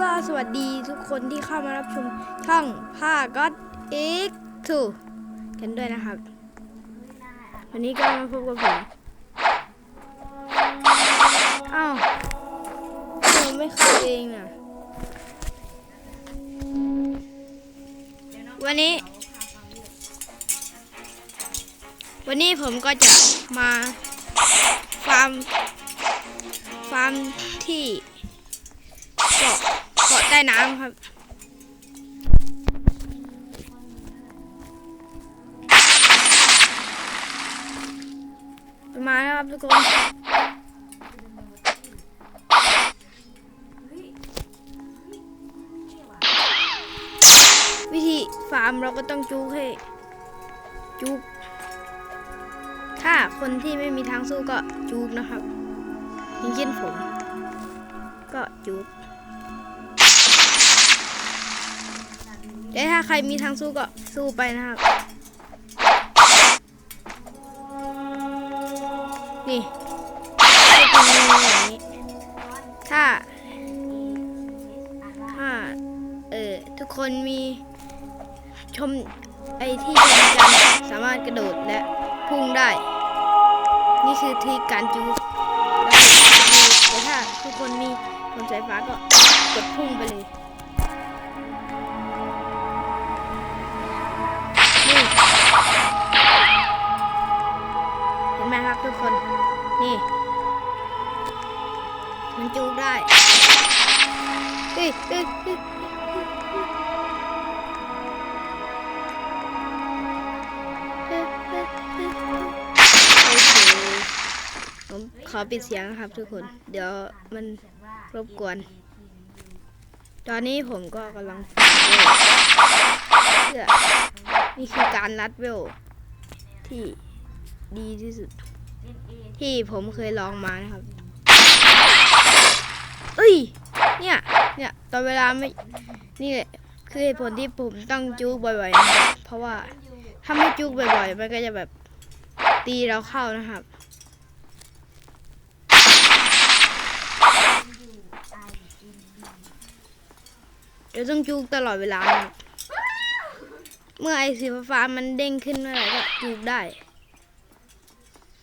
ก็สวัสดีทุกคนที่เข้ามารับชมช่องผ้าก็ตอีกทูกันด้วยนะครับ วันนี้ก็มาพบกับผมอ้าวผมไม่เข้าเองนะวันนี้ วันนี้ผมก็จะมาฟาร์มฟาร์มที่เกาะ ใต้น้ำครับ มาแล้วครับทุกคนวิธีฟาร์มเราก็ต้องจูกให้จูกถ้าคนที่ไม่มีทางสู้ก็จูกนะครับอย่างเช่นผม ก็จูบ แต่ถ้าใครมีทางสู้ก็สู้ไปนะครับ นี่จะเป็นอย่างนี้ถ้าถ้าเออทุกคนมีชมไอที่ชมกันสามารถกระโดดและพุ่งได้ นี่คือทีการจูบแต่ถ้าทุกคนมีบนสายฟ้าก็กดพุ่งไปเลย ไหมครับทุกคน นี่ มันจูบได้เฮ้ยเฮ้ยเฮ้ยเฮ้ยเฮ้ยเฮ้ยโอเคผมขอปิดเสียงนะครับทุกคน เดี๋ยวมันรบกวน ตอนนี้ผมก็กำลังฝึกเวลเพื่อนี่คือการรัดเวลที่ ดีที่สุด ที่ผมเคยลองมานะครับ เอ้ย เนี่ย เนี่ย ตอนเวลาไม่ นี่แหละ คือเหตุผลที่ผมต้องจูกบ่อยๆนะครับเพราะว่าถ้าไม่จูกบ่อยๆ มันก็จะแบบตีเราเข้านะครับ เดี๋ยวต้องจูกตลอดเวลานะครับเมื่อไอสีฟ้าๆมันเด้งขึ้นเมื่อไหร่ก็จูกได้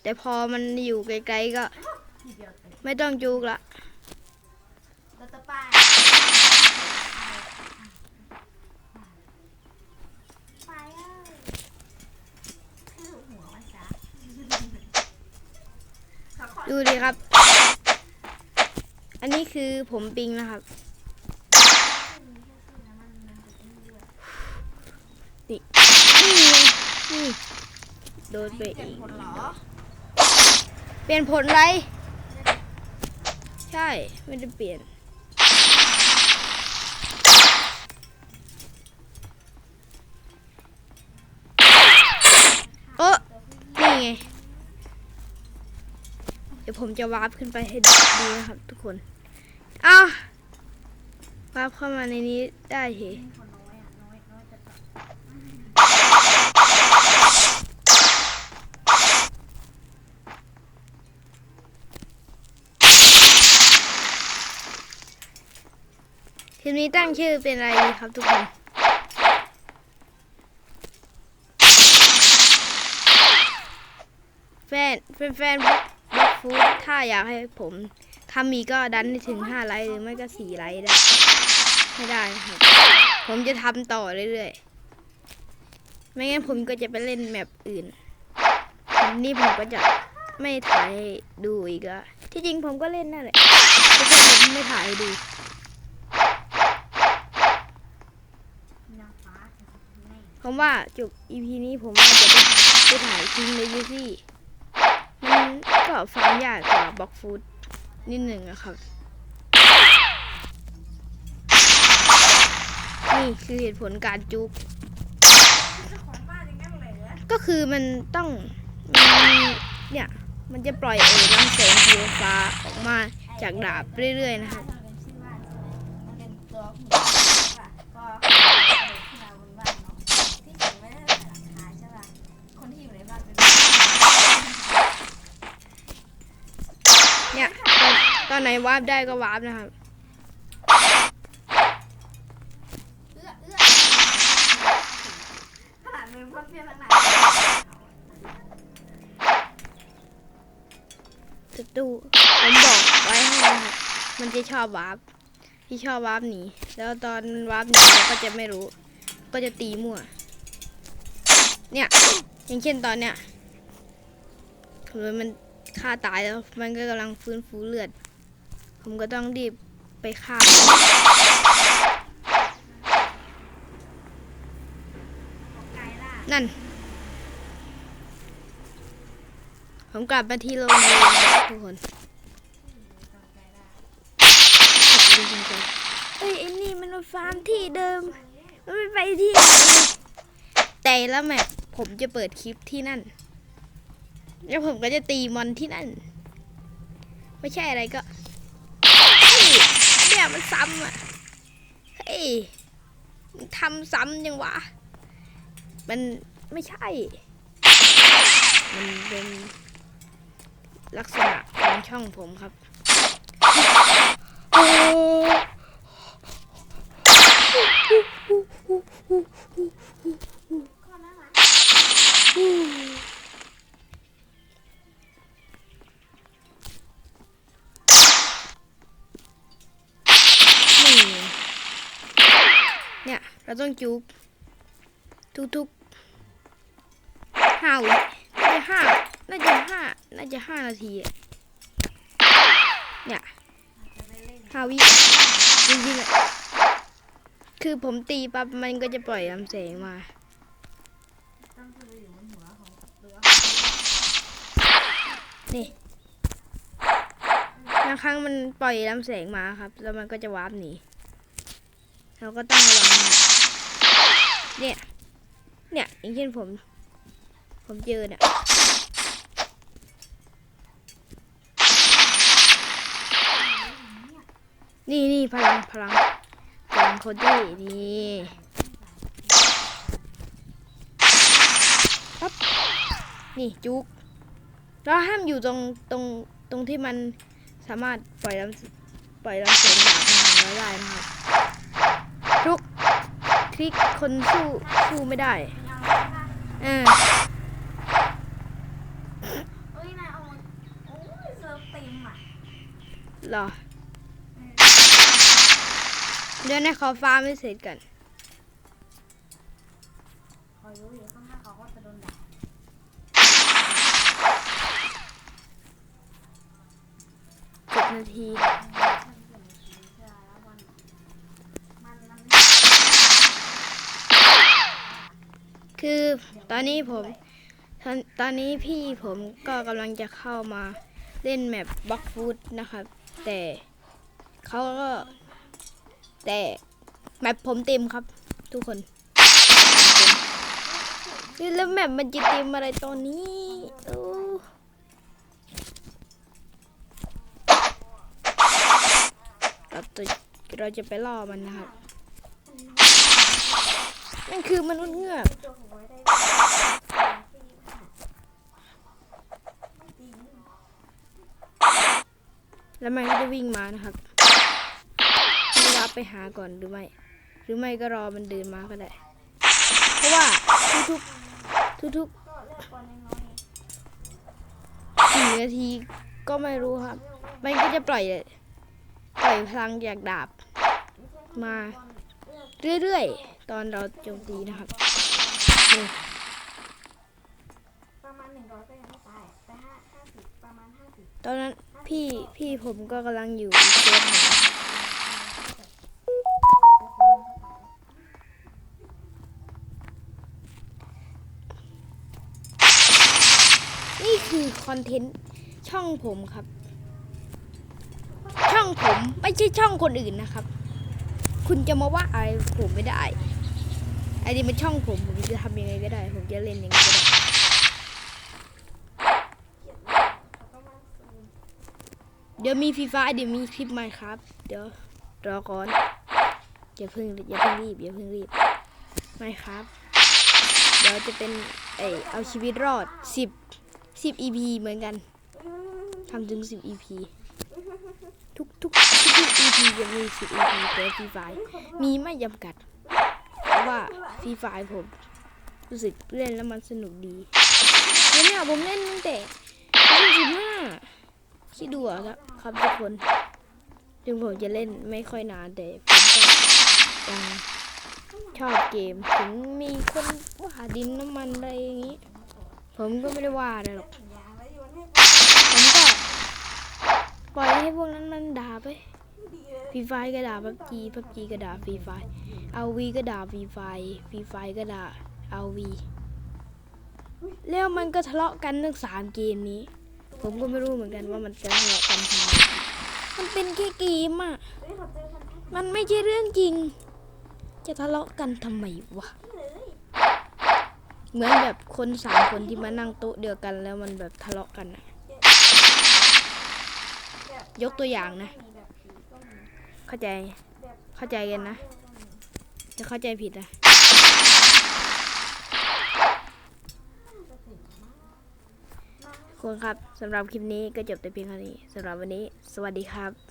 แต่พอมันอยู่ไกลๆก็ ไม่ต้องจูกละรถตะป้ายไปเอ้ยคือหัวมันซะดูดิครับ อันนี้คือผมปิงนะครับ นี่ นี่ไงนี่โดนไปอีกผลเหรอเปลี่ยนผลไร ใช่ ไม่ได้เปลี่ยน เออนี่ไง เดี๋ยวผมจะวาร์ปขึ้นไปให้ดูนะครับทุกคน อ้าววาร์ปเข้ามาในนี้ได้เหรอ คนน้อยอะ น้อยน้อยจะตัด ทีมนี้ตั้งชื่อเป็นอะไรดีครับทุกคน แฟนแฟนแฟนบล็อกฟูดถ้าอยากให้ผมทำมีก็ดันให้ถึง 5 ไลค์หรือไม่ก็ 4 ไลค์ได้ ไม่ได้ครับ ผมจะทำต่อเรื่อยๆ ไม่งั้นผมก็จะไปเล่นแมปอื่น นี่ผมก็จะไม่ถ่ายดูอีกอะที่จริงผมก็เล่นนั่นแหละแต่ผมไม่ถ่ายดู นางฟ้าไม่ ผมว่าจบ EP นี้ผมว่าจะไปไปถ่ายทิ้งในยูซี่มันก็ฟังยากกว่าบล็อกฟูดนิดหนึ่งอะครับ นี่คือเหตุผลการจุกก็คือมันต้องมีเนี่ย มันจะปล่อยเออลำแสงสีฟ้าออกมาจากดาบเรื่อยๆนะครับ ไหนวาร์ปได้ก็วาร์ปนะครับเะศัตรูผมบอกไว้ให้นะคมันจะชอบวาร์ปที่ชอบวาร์ปหนีแล้วตอนวาร์ปหนีก็จะไม่รู้ ก็จะตีมั่ว เนี่ย อย่างเช่นตอนเนี้ยมันฆ่าตายแล้วมันก็กำลังฟื้นฟูเลือด ผมก็ต้องรีบไปฆ่าไกลล่ะนั่น ผมกลับมาที่โรงเรียนครับทุกคนไกลล่ะดีจริงๆเฮ้ยไอ้นี่มันมาฟาร์มที่เดิม มันไม่ไปที่ไหนแต่ละแมปผมจะเปิดคลิปที่นั่น แล้วผมก็จะตีมอนที่นั่น ไม่ใช่อะไรก็เฮ้ย เนี่ยมันซ้ำอะ เฮ้ยทำซ้ำยังวะ มันไม่ใช่ มันเป็นลักษณะของช่องผมครับ โอ้ ต้องจุกทุกๆห้าวิน่าจะห้าน่าจะห้าน่าจะห้านาทีเนี่ยจะได้เล่นห้าวิจริงๆอะคือผมตีปั๊บมันก็จะปล่อยลำแสงมาต้องคืออยู่บนหัวของตัวนี่บางครั้งมันปล่อยลำแสงมาครับ แล้วมันก็จะวาร์ปหนีเราก็ต้องระวัง เนี่ย อย่างเช่นผม ผมเจอเนี่ยนี่นี่พลังพลังพลังโคดี้นี่ปั๊บนี่จุกเราห้ามอยู่ตรงตรงตรงที่มันสามารถปล่อยลำปล่อยลำเสียงดาบมาได้นะครับทุกคลิกคนสู้สู้ไม่ได้ เอาละค่ะเออเอ้ยนายเอามาโอ้ยเซิร์ฟเต็มอะเหรอ เดี๋ยวนะขอฟาร์มให้เสร็จก่อนคอยรู้อยู่ข้างหน้าเขาก็จะโดนด่าเจ็ดนาที มันเปลี่ยนสีเสื้อแล้วมันมันมัน คือตอนนี้ผมตอนตอนนี้พี่ผมก็กำลังจะเข้ามาเล่นแมปบล็อกฟูดนะครับ แต่เขาก็แต่แมปผมเต็มครับ ทุกคนเต็มแล้วแมปมันจะเต็มอะไรตอนนี้โอ้เราจะเราจะไปล่อมันนะครับนั่นคือมนุษย์เงือก ตัวของไว้ได้ไม่ดี แล้วมันก็จะวิ่งมานะครับรับไปหาก่อนหรือไม่ หรือไม่ก็รอมันเดินมาก็ได้ เพราะว่าทุกๆทุกก็เลือกก่อนน้อยๆสี่นาทีก็ไม่รู้ครับ มันก็จะปล่อยปล่อยพลังจากดาบ มาเรื่อยๆ ตอนเราโจมตีนะครับ หนึ่งร้อยก็ยังไม่ตายแต่ห้าห้าสิบประมาณห้าสิบตอนนั้นพี่พี่ผมก็กำลังอยู่อีกเซฟหนึ่งนี่คือคอนเทนต์ช่องผมครับ ช่องผมไม่ใช่ช่องคนอื่นนะครับ คุณจะมาว่าอะไรผมไม่ได้ไอ้นี่เป็นช่องผมผมจะทำยังไงก็ได้ ผมจะเล่นยังไงก็ได้ เดี๋ยวมีฟีฟ่าเดี๋ยวมีคลิปใหม่ครับ เดี๋ยวรอก่อนอย่าเพิ่งอย่าเพิ่งรีบอย่าเพิ่งรีบไม่ครับ เดี๋ยวจะเป็นเอเอาชีวิตรอด10 10 EP เหมือนกันทำถึง10 EP ทุกทุกทุกทก EP จะมี10 EP แต่ฟรีไฟมีไม่จำกัด เพราะว่าฟีไฟผมรู้สึกเล่นแล้วมันสนุกดีแล้วเนี่ยผมเล่นตั้งแต่ยี่สิบห้า คิดดูอะครับครับทุกคนถึงผมจะเล่นไม่ค่อยนานแต่ผมก็ยังชอบเกมถึงมีคนว่าดินน้ำมันอะไรอย่างนี้ ผมก็ไม่ได้ว่าอะไรหรอกผมก็ปล่อยให้พวกนั้นมันด่าไปฟรีไฟก็ด่าพับจีพับจีก็ด่าฟรีไฟเอาวีก็ด่าฟรีไฟฟรีไฟก็ด่าเอาวีแล้วมันก็ทะเลาะกันทั้งสามเกมนี้ ผมก็ไม่รู้เหมือนกันว่ามันจะทะเลาะกันทำไมมันเป็นแค่เกมอะ มันไม่ใช่เรื่องจริง จะทะเลาะกันทำไมวะ เหมือนแบบคนสามคนที่มานั่งโต๊ะเดียวกันแล้วมันแบบทะเลาะกันอะยกตัวอย่างนะ เข้าใจ เข้าใจกันนะ จะเข้าใจผิดนะจะถึงมาก ทุก คนครับสำหรับคลิปนี้ก็จบแต่เพียงเท่านี้สำหรับวันนี้ สวัสดีครับ